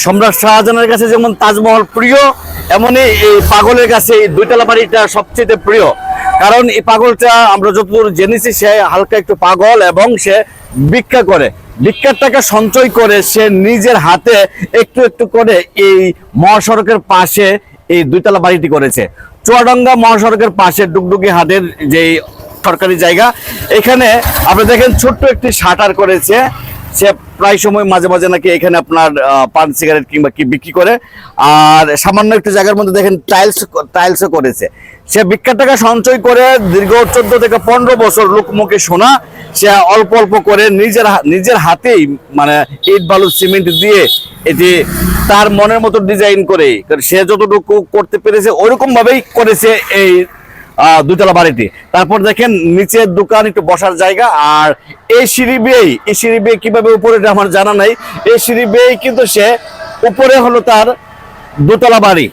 সম্রাট শাহজাহানের কাছে যেমন তাজমহল প্রিয়, এমনই এই পাগলের কাছে এই দুইতলা বাড়িটা সবচেয়ে প্রিয়। কারণ এই পাগলটা আমরা যতদূর জেনেছি, সে হালকা একটু পাগল এবং সে ভিক্ষা করে। ভিক্ষার টাকা সঞ্চয় করে সে নিজের হাতে একটু একটু করে এই মহাসড়কের পাশে এই দুইতলা বাড়িটি করেছে। চুয়াডাঙ্গা মহাসড়কের পাশে ডুগডুগি হাটের যে সরকারি জায়গা, এখানে আপনি দেখেন ছোট্ট একটি শাটার করেছে। সে প্রায় সময় মাঝে মাঝে নাকি এখানে আপনার পান সিগারেট কিংবা কি বিক্রি করে। আর সামান্য একটু জায়গার মধ্যে দেখেন টাইলস টাইলসও করেছে। সে ভিক্ষার টাকা সঞ্চয় করে দীর্ঘ চোদ্দ থেকে পনেরো বছর লোকমুখে শোনা সে অল্প অল্প করে নিজের নিজের হাতেই মানে ইট, বালু, সিমেন্ট দিয়ে এটি তার মনের মতো ডিজাইন করে। সে যতটুকু করতে পেরেছে ওরকম ভাবেই করেছে এই দুতলা বাড়িটি তারপর দেখেন নিচের দোকান একটু বসার জায়গা, আর এই সিঁড়ি বেয়ে, এই সিঁড়ি বেয়ে কীভাবে উপরে আমার জানা নাই। এই সিঁড়ি বেয়ে কিন্তু সে উপরে হলো তার দোতলা বাড়ি।